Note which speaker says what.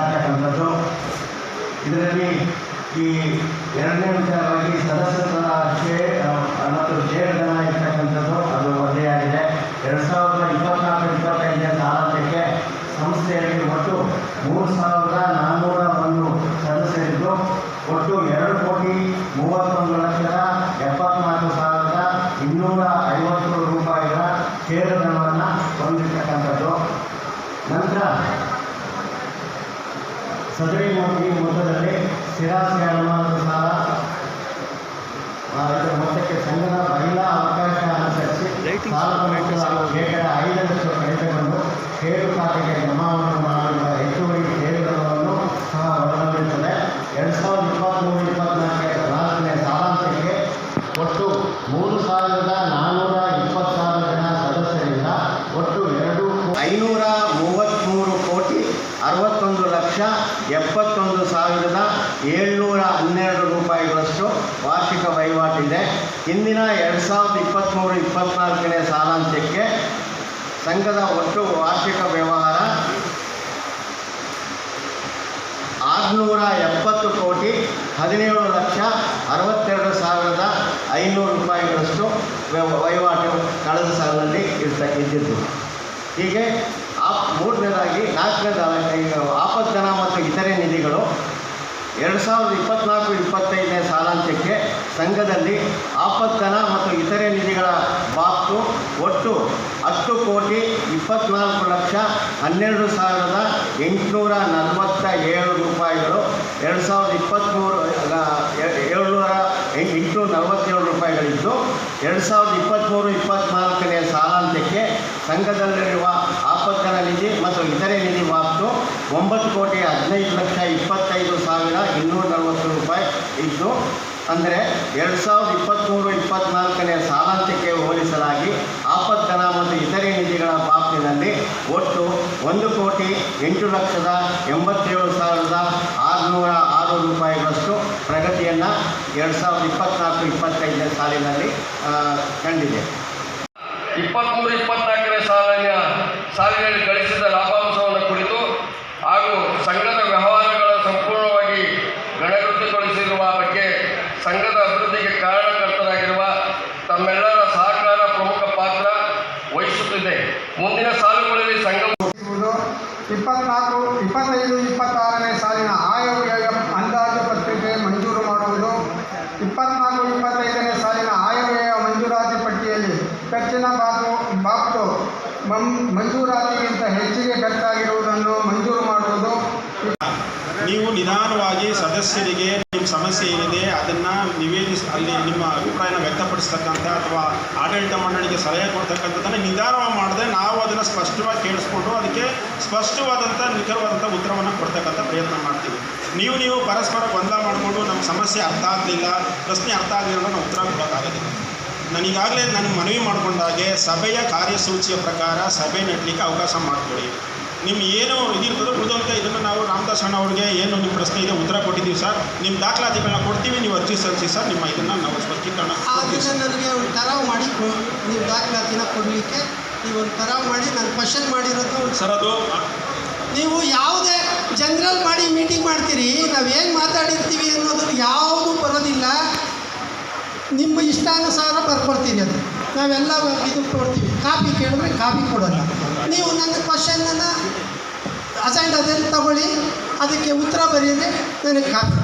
Speaker 1: ಅಂತಕ್ಕಂಥದ್ದು ಇದರಲ್ಲಿ ಈ ಎರಡನೇ ವಿಚಾರವಾಗಿ ಸದಸ್ಯತ್ವದ ಅಷ್ಟೇ ಮತ್ತು ಜೇಡನ ಇರ್ತಕ್ಕಂಥದ್ದು, ಅದು ಒಂದೇ ಆಗಿದೆ. ಎರಡು ಸಾವಿರದ ಇಪ್ಪತ್ನಾಲ್ಕು, ಇಪ್ಪತ್ತೈದನೇ ಸಾಲಕ್ಕೆ ಸಂಸ್ಥೆಯಲ್ಲಿ ಒಟ್ಟು ಮೂರು ಸಾವಿರದ ನಾನ್ನೂರ ಸದರಿ ಈ ಮೊತ್ತದಲ್ಲಿ ಅನುಮಾನದ ಸಾಲ ಇದರ ಮೊತ್ತಕ್ಕೆ ಸಂಘದ ಮಹಿಳಾ ಅವಕಾಶ ಅನುಸರಿಸಿ ಸಾಲ ಶೇಕಡ ಐದರಷ್ಟು ಕಡಿತಗೊಂಡು ಷೇರು ಖಾತೆಗೆ ಜಮಾವಣೆ ಮಾಡಿರುವ ಹೆಚ್ಚುವರಿ ಷೇರುಗಳನ್ನು ಸಹ ಒಳಗೊಂಡಿರುತ್ತದೆ ಎರಡು ಸಾವಿರದ ಇಪ್ಪತ್ತ್ಮೂರು ಇಪ್ಪತ್ತ್ನಾಲ್ಕನೇ ನಾಲ್ಕನೇ ಸಾಲಾಂತ್ಯಕ್ಕೆ ಒಟ್ಟು ಮೂರು ಸಾವಿರದ ನಾನ್ನೂರ ಇಪ್ಪತ್ತಾರು ಜನ ಸದಸ್ಯರಿಂದ ಒಟ್ಟು ಎರಡು ಐನೂರ ಮೂವತ್ತ್ಮೂರು ಕೋಟಿ ಅರವತ್ತೊಂದು ಎಪ್ಪತ್ತೊಂದು ಸಾವಿರದ ಏಳ್ನೂರ ಹನ್ನೆರಡು ರೂಪಾಯಿಗಳಷ್ಟು ವಾರ್ಷಿಕ ವಹಿವಾಟಿದೆ ಇಂದಿನ ಎರಡು ಸಾವಿರದ ಇಪ್ಪತ್ತ್ಮೂರು ಇಪ್ಪತ್ತ್ನಾಲ್ಕನೇ ಸಾಲಾಂತ್ಯಕ್ಕೆ ಸಂಘದ ಒಟ್ಟು ವಾರ್ಷಿಕ ವ್ಯವಹಾರ ಆರುನೂರ ಎಪ್ಪತ್ತು ಕೋಟಿ ಹದಿನೇಳು ಲಕ್ಷ ಅರವತ್ತೆರಡು ಸಾವಿರದ ಐನೂರು ರೂಪಾಯಿಗಳಷ್ಟು ವಹಿವಾಟು ಕಳೆದ ಸಾಲಿನಲ್ಲಿ ಇರ್ತ, ಇದ್ದಿದ್ದು. ಹೀಗೆ ಆ ಮೂರನೇದಾಗಿ ನಾಲ್ಕನೇದಾಗಿ ಆಪತ್ತನ ಮತ್ತು ಇತರೆ ನಿಧಿಗಳು ಎರಡು ಸಾವಿರದ ಇಪ್ಪತ್ತ್ನಾಲ್ಕು ಇಪ್ಪತ್ತೈದನೇ ಸಾಲಾಂತ್ಯಕ್ಕೆ ಸಂಘದಲ್ಲಿ ಆಪತ್ತನ ಮತ್ತು ಇತರೆ ನಿಧಿಗಳ ಬಾಕ್ಸು ಒಟ್ಟು ಹತ್ತು ಕೋಟಿ ಇಪ್ಪತ್ತ್ನಾಲ್ಕು ಲಕ್ಷ ಹನ್ನೆರಡು ಸಾವಿರದ ಎಂಟುನೂರ ನಲವತ್ತ ಏಳು ರೂಪಾಯಿಗಳು ಎರಡು ಸಾವಿರದ ಇಪ್ಪತ್ತ್ಮೂರು ಏಳ್ನೂರ ಎಂಟುನೂರ ನಲವತ್ತೇಳು ರೂಪಾಯಿಗಳಿದ್ದು, ಎರಡು ಸಾವಿರದ ಇಪ್ಪತ್ತ್ಮೂರು ಇಪ್ಪತ್ತ್ನಾಲ್ಕನೇ ಸಾಲಾಂತ್ಯಕ್ಕೆ ಸಂಘದಲ್ಲಿರುವ ಆಪತ್ತನ ನಿಧಿ ಮತ್ತು ಇತರೆ ಒಂಬತ್ತು ಕೋಟಿ ಹದಿನೈದು ಲಕ್ಷ ಇಪ್ಪತ್ತೈದು ಸಾವಿರ ಇನ್ನೂರ ನಲವತ್ತು ರೂಪಾಯಿ ಇದ್ದು, ಅಂದರೆ ಎರಡು ಸಾವಿರದ ಇಪ್ಪತ್ತ್ಮೂರು ಇಪ್ಪತ್ತ್ನಾಲ್ಕನೇ ಸಾಲಾಂತ್ಯಕ್ಕೆ ಹೋಲಿಸಲಾಗಿ ಆಪತ್ತನ ಮತ್ತು ಇತರೆ ನಿಧಿಗಳ ಬಾಬ್ತಿನಲ್ಲಿ ಒಟ್ಟು ಒಂದು ಕೋಟಿ ಎಂಟು ಲಕ್ಷದ ಎಂಬತ್ತೇಳು ಸಾವಿರದ ಆರುನೂರ ಆರು ರೂಪಾಯಿಗಳಷ್ಟು ಪ್ರಗತಿಯನ್ನು ಎರಡು ಸಾವಿರದ ಇಪ್ಪತ್ತ್ನಾಲ್ಕು ಇಪ್ಪತ್ತೈದನೇ ಸಾಲಿನಲ್ಲಿ ಕಂಡಿದೆ.
Speaker 2: ಇಪ್ಪತ್ತ್ಮೂರು ಇಪ್ಪತ್ನಾಲ್ಕನೇ ಸಾಲಿನ, ಸಾಲಿನಲ್ಲಿ ಗಳಿಸಿದ ಹಾಗೂ ಸಂಘದ ವ್ಯವಹಾರಗಳ ಸಂಪೂರ್ಣವಾಗಿ ಗಣಗಟ್ಟುಗೊಳಿಸಿರುವ ಬಗ್ಗೆ ಸಂಘದ ಅಭಿವೃದ್ಧಿಗೆ ಕಾರಣಕರ್ತರಾಗಿರುವ ತಮ್ಮೆಲ್ಲರ ಸಹಕಾರ ಪ್ರಮುಖ ಪಾತ್ರ ವಹಿಸುತ್ತಿದೆ. ಮುಂದಿನ ಸಾಲುಗಳಲ್ಲಿ
Speaker 3: ಸಂಘ ಇಪ್ಪತ್ನಾಲ್ಕು, ಇಪ್ಪತ್ತೈದು, ಇಪ್ಪತ್ತಾರನೇ ಸಾಲಿನ ಆಯವ್ಯಯ ಅಂದಾಜು ಪತ್ರಿಕೆ ಮಂಜೂರು ಮಾಡುವುದು ಇಪ್ಪತ್ನಾಲ್ಕು, ಇಪ್ಪತ್ತೈದನೇ ಸಾಲಿನ ಆಯವ್ಯಯ ಮಂಜೂರಾತಿ ಪಟ್ಟಿಯಲ್ಲಿ ಖರ್ಚಿನ ಬಾಬು ಬಾಬ್ತು ಮಂಜೂರಾತಿಗಿಂತ ಹೆಚ್ಚಿಗೆ ಖರ್ಚಾಗಿರುವುದನ್ನು ಮಂಜೂರು ಮಾಡುವುದು
Speaker 4: ನೀವು ನಿಧಾನವಾಗಿ ಸದಸ್ಯರಿಗೆ ನಿಮ್ಮ ಸಮಸ್ಯೆ ಏನಿದೆ ಅದನ್ನು ನಿವೇದಿಸಿ, ಅಲ್ಲಿ ನಿಮ್ಮ ಅಭಿಪ್ರಾಯನ ವ್ಯಕ್ತಪಡಿಸ್ತಕ್ಕಂಥ ಅಥವಾ ಆಡಳಿತ ಮಂಡಳಿಗೆ ಸಲಹೆ ಕೊಡ್ತಕ್ಕಂಥದ್ದನ್ನು ನಿಧಾನವಾಗಿ ಮಾಡದೆ ನಾವು ಅದನ್ನು ಸ್ಪಷ್ಟವಾಗಿ ಕೇಳಿಸ್ಕೊಂಡು ಅದಕ್ಕೆ ಸ್ಪಷ್ಟವಾದಂಥ ನಿಖರವಾದಂಥ ಉತ್ತರವನ್ನು ಕೊಡ್ತಕ್ಕಂಥ ಪ್ರಯತ್ನ ಮಾಡ್ತೀವಿ. ನೀವು ನೀವು ಪರಸ್ಪರ ಗೊಂದಲ ಮಾಡಿಕೊಂಡು ನಮ್ಮ ಸಮಸ್ಯೆ ಅರ್ಥ ಆಗಲಿಲ್ಲ, ಪ್ರಶ್ನೆ ಅರ್ಥ ಆಗಲಿಲ್ಲ ನಾವು ಉತ್ತರ ಕೊಡೋಕ್ಕಾಗೋದಿಲ್ಲ ನನಗಾಗಲೇ ನಾನು ಮನವಿ ಮಾಡಿಕೊಂಡಾಗೆ ಸಭೆಯ ಕಾರ್ಯಸೂಚಿಯ ಪ್ರಕಾರ ಸಭೆ ನಡೆಯಲಿಕ್ಕೆ ಅವಕಾಶ ಮಾಡಿಕೊಡಿ. ನಿಮ್ಮ ಏನು ಇದಿರ್ತದೋ ಉಳಿದಂಥ ಇದನ್ನು ನಾವು ರಾಮದಾಸ್ ಅಣ್ಣ ಅವ್ರಿಗೆ ಏನು ನಿಮ್ಮ ಪ್ರಶ್ನೆ ಇದೆ ಉತ್ತರ ಕೊಟ್ಟಿದ್ದೀವಿ ಸರ್. ನಿಮ್ಮ ದಾಖಲಾತಿಗಳನ್ನ ಕೊಡ್ತೀವಿ ನೀವು ಅರ್ಜಿ ಸಲ್ಲಿಸಿ ಸರ್. ನಿಮ್ಮ ಇದನ್ನು ನಾವು ಸ್ಪಷ್ಟೀಕರಣ.
Speaker 5: ನನಗೆ ಒಂದು ತರಾವ್ ಮಾಡಿ ನೀವು ದಾಖಲಾತಿನ ಕೊಡಲಿಕ್ಕೆ ನೀವು ಒಂದು ತರಾವ್ ಮಾಡಿ ನಾನು ಕ್ವಶನ್ ಮಾಡಿರೋದು. ಒಂದು
Speaker 4: ಸರ್ ಅದು
Speaker 5: ನೀವು ಯಾವುದೇ ಜನರಲ್ ಮಾಡಿ ಮೀಟಿಂಗ್ ಮಾಡ್ತೀರಿ. ನಾವು ಏನು ಮಾತಾಡಿರ್ತೀವಿ ಅನ್ನೋದು ಯಾವುದು ಬರೋದಿಲ್ಲ. ನಿಮ್ಮ ಇಷ್ಟಾನುಸಾರ ಬರ್ಕೊಡ್ತೀನಿ ಅದು. ನಾವೆಲ್ಲ ಇದು ಕೊಡ್ತೀವಿ. ಕಾಪಿ ಕೇಳಿದ್ರೆ ಕಾಪಿ ಕೊಡೋಲ್ಲ. ನೀವು ನನ್ನ ಕ್ವಶನನ್ನು ಅಜೆಂಡದಲ್ಲಿ ತಗೊಳ್ಳಿ, ಅದಕ್ಕೆ ಉತ್ತರ ಬರೆಯಿದ್ರೆ ನನಗೆ ಕಾಪಿ